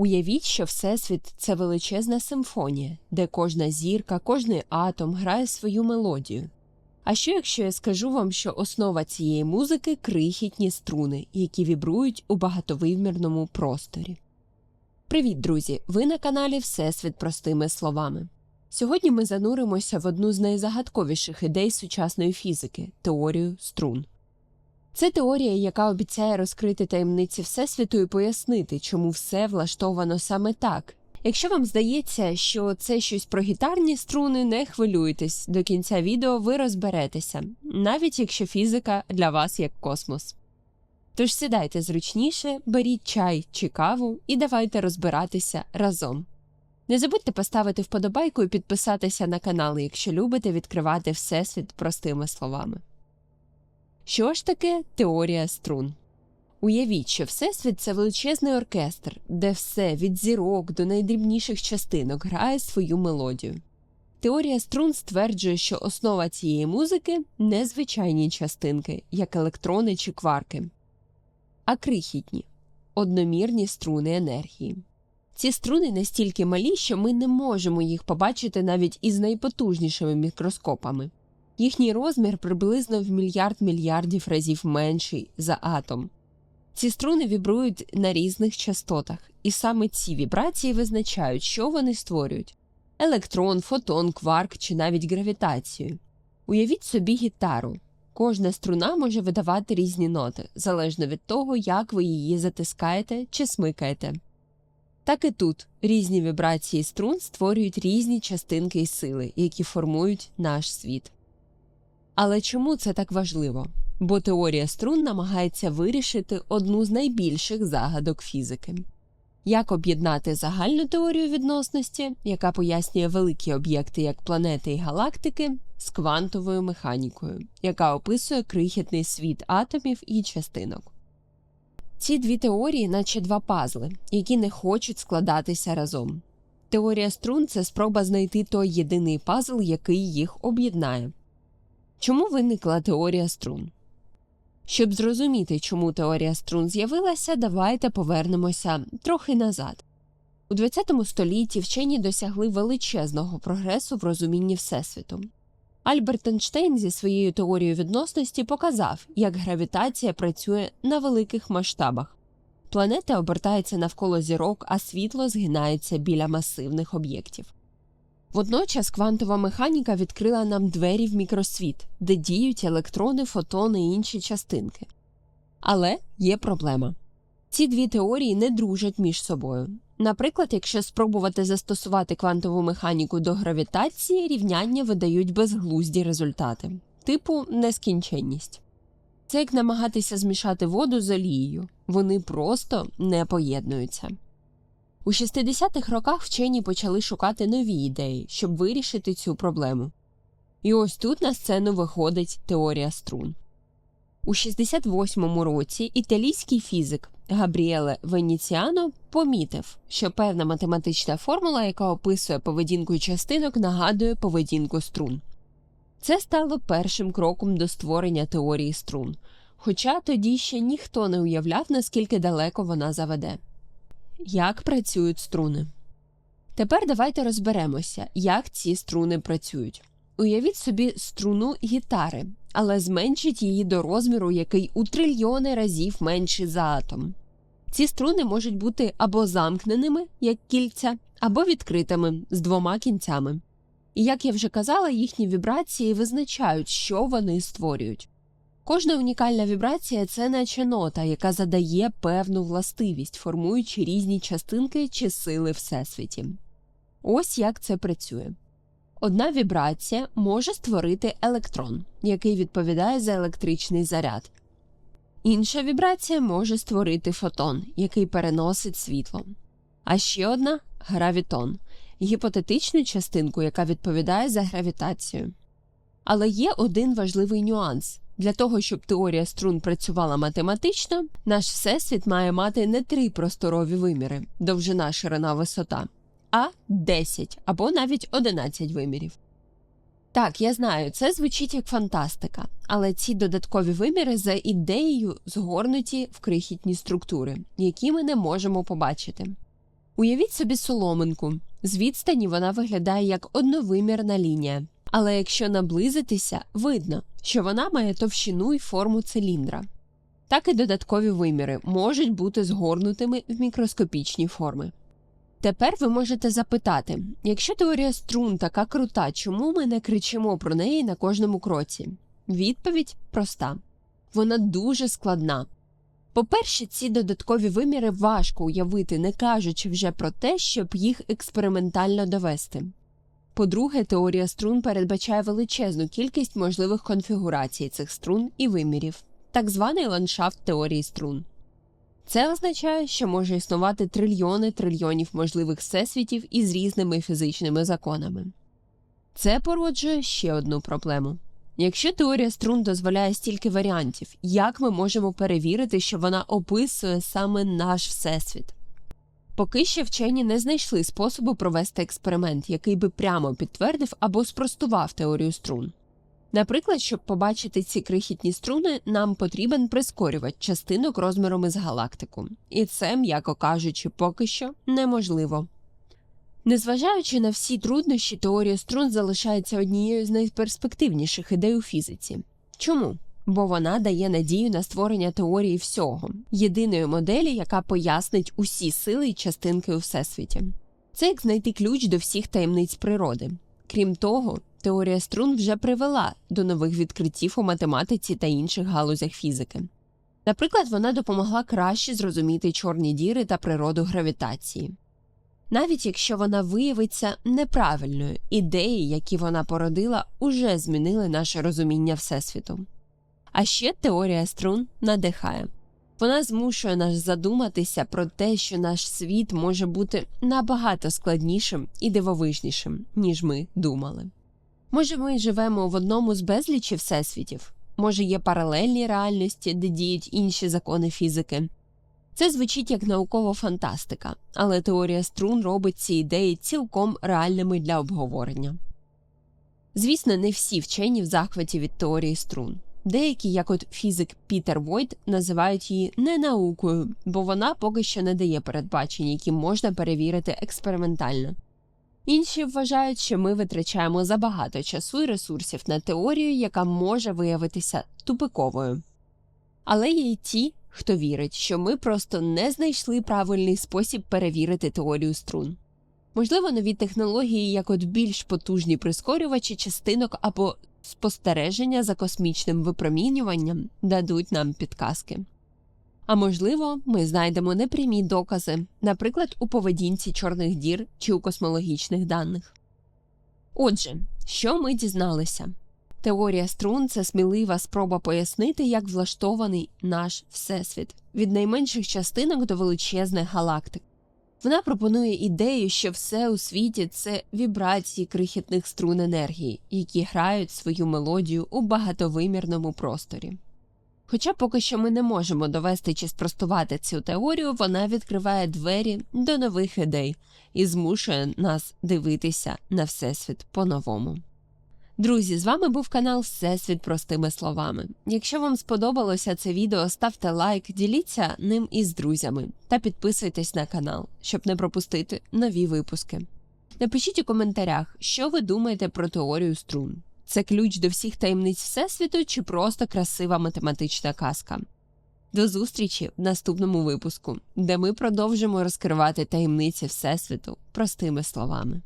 Уявіть, що Всесвіт це величезна симфонія, де кожна зірка, кожний атом грає свою мелодію. А що якщо я скажу вам, що основа цієї музики крихітні струни, які вібрують у багатовимірному просторі? Привіт, друзі! Ви на каналі Всесвіт простими словами. Сьогодні ми зануримося в одну з найзагадковіших ідей сучасної фізики теорію струн. Це теорія, яка обіцяє розкрити таємниці Всесвіту і пояснити, чому все влаштовано саме так. Якщо вам здається, що це щось про гітарні струни, не хвилюйтесь, до кінця відео ви розберетеся, навіть якщо фізика для вас як космос. Тож сідайте зручніше, беріть чай чи каву і давайте розбиратися разом. Не забудьте поставити вподобайку і підписатися на канал, якщо любите відкривати Всесвіт простими словами. Що ж таке теорія струн? Уявіть, що Всесвіт це величезний оркестр, де все від зірок до найдрібніших частинок грає свою мелодію. Теорія струн стверджує, що основа цієї музики не звичайні частинки, як електрони чи кварки, а крихітні, одномірні струни енергії. Ці струни настільки малі, що ми не можемо їх побачити навіть із найпотужнішими мікроскопами. Їхній розмір приблизно в мільярд мільярдів разів менший за атом. Ці струни вібрують на різних частотах, і саме ці вібрації визначають, що вони створюють електрон, фотон, кварк чи навіть гравітацію. Уявіть собі гітару. Кожна струна може видавати різні ноти, залежно від того, як ви її затискаєте чи смикаєте. Так і тут різні вібрації струн створюють різні частинки і сили, які формують наш світ. Але чому це так важливо? Бо теорія струн намагається вирішити одну з найбільших загадок фізики. Як об'єднати загальну теорію відносності, яка пояснює великі об'єкти як планети і галактики, з квантовою механікою, яка описує крихітний світ атомів і частинок. Ці дві теорії, наче два пазли, які не хочуть складатися разом. Теорія струн це спроба знайти той єдиний пазл, який їх об'єднає. Чому виникла теорія струн? Щоб зрозуміти, чому теорія струн з'явилася, давайте повернемося трохи назад. У ХХ столітті вчені досягли величезного прогресу в розумінні Всесвіту. Альберт Ейнштейн зі своєю теорією відносності показав, як гравітація працює на великих масштабах. Планета обертається навколо зірок, а світло згинається біля масивних об'єктів. Водночас квантова механіка відкрила нам двері в мікросвіт, де діють електрони, фотони і інші частинки. Але є проблема ці дві теорії не дружать між собою. Наприклад, якщо спробувати застосувати квантову механіку до гравітації, рівняння видають безглузді результати, типу нескінченність. Це як намагатися змішати воду з олією, вони просто не поєднуються. У 60-х роках вчені почали шукати нові ідеї, щоб вирішити цю проблему. І ось тут на сцену виходить теорія струн. У 68-му році італійський фізик Габріеле Веніціано помітив, що певна математична формула, яка описує поведінку частинок, нагадує поведінку струн. Це стало першим кроком до створення теорії струн, хоча тоді ще ніхто не уявляв, наскільки далеко вона заведе. Як працюють струни? Тепер давайте розберемося, як ці струни працюють. Уявіть собі струну гітари, але зменшить її до розміру, який у трильйони разів менший за атом. Ці струни можуть бути або замкненими, як кільця, або відкритими з двома кінцями. І як я вже казала, їхні вібрації визначають, що вони створюють. Кожна унікальна вібрація це наче нота, яка задає певну властивість, формуючи різні частинки чи сили всесвіті. Ось як це працює. Одна вібрація може створити електрон, який відповідає за електричний заряд. Інша вібрація може створити фотон, який переносить світло. А ще одна гравітон гіпотетичну частинку, яка відповідає за гравітацію. Але є один важливий нюанс для того, щоб теорія струн працювала математично, наш всесвіт має мати не три просторові виміри довжина, ширина, висота, а 10 або навіть 11 вимірів. Так, я знаю, це звучить як фантастика, але ці додаткові виміри за ідеєю згорнуті в крихітні структури, які ми не можемо побачити. Уявіть собі соломинку. З відстані вона виглядає як одновимірна лінія. Але якщо наблизитися, видно, що вона має товщину і форму циліндра. Так і додаткові виміри можуть бути згорнутими в мікроскопічні форми. Тепер ви можете запитати, якщо теорія струн така крута, чому ми не кричимо про неї на кожному кроці? Відповідь проста вона дуже складна. По-перше, ці додаткові виміри важко уявити, не кажучи вже про те, щоб їх експериментально довести. По-друге, теорія струн передбачає величезну кількість можливих конфігурацій цих струн і вимірів, так званий ландшафт теорії струн. Це означає, що може існувати трильйони трильйонів можливих всесвітів із різними фізичними законами. Це породжує ще одну проблему. Якщо теорія струн дозволяє стільки варіантів, як ми можемо перевірити, що вона описує саме наш всесвіт? Поки що вчені не знайшли способу провести експеримент, який би прямо підтвердив або спростував теорію струн. Наприклад, щоб побачити ці крихітні струни, нам потрібен прискорювач частинок розміром із галактику, і це, м'яко кажучи, поки що неможливо. Незважаючи на всі труднощі, теорія струн залишається однією з найперспективніших ідей у фізиці. Чому? Бо вона дає надію на створення теорії всього, єдиної моделі, яка пояснить усі сили й частинки у всесвіті. Це як знайти ключ до всіх таємниць природи. Крім того, теорія струн вже привела до нових відкриттів у математиці та інших галузях фізики. Наприклад, вона допомогла краще зрозуміти чорні діри та природу гравітації. Навіть якщо вона виявиться неправильною, ідеї, які вона породила, уже змінили наше розуміння Всесвіту. А ще теорія струн надихає. Вона змушує нас задуматися про те, що наш світ може бути набагато складнішим і дивовижнішим, ніж ми думали. Може, ми живемо в одному з безлічі всесвітів, може, є паралельні реальності, де діють інші закони фізики. Це звучить як наукова фантастика, але теорія струн робить ці ідеї цілком реальними для обговорення. Звісно, не всі вчені в захваті від теорії струн. Деякі, як от фізик Пітер Войт, називають її не наукою, бо вона поки що не дає передбачень, які можна перевірити експериментально. Інші вважають, що ми витрачаємо забагато часу і ресурсів на теорію, яка може виявитися тупиковою. Але є й ті, хто вірить, що ми просто не знайшли правильний спосіб перевірити теорію струн. Можливо, нові технології, як от більш потужні прискорювачі частинок або спостереження за космічним випромінюванням дадуть нам підказки. А можливо, ми знайдемо непрямі докази, наприклад, у поведінці чорних дір чи у космологічних даних. Отже, що ми дізналися? Теорія струн це смілива спроба пояснити, як влаштований наш всесвіт від найменших частинок до величезних галактик. Вона пропонує ідею, що все у світі це вібрації крихітних струн енергії, які грають свою мелодію у багатовимірному просторі. Хоча поки що ми не можемо довести чи спростувати цю теорію, вона відкриває двері до нових ідей і змушує нас дивитися на Всесвіт по-новому. Друзі, з вами був канал Всесвіт простими словами. Якщо вам сподобалося це відео, ставте лайк, діліться ним із друзями та підписуйтесь на канал, щоб не пропустити нові випуски. Напишіть у коментарях, що ви думаєте про теорію струн. Це ключ до всіх таємниць Всесвіту чи просто красива математична казка. До зустрічі в наступному випуску, де ми продовжимо розкривати таємниці Всесвіту простими словами.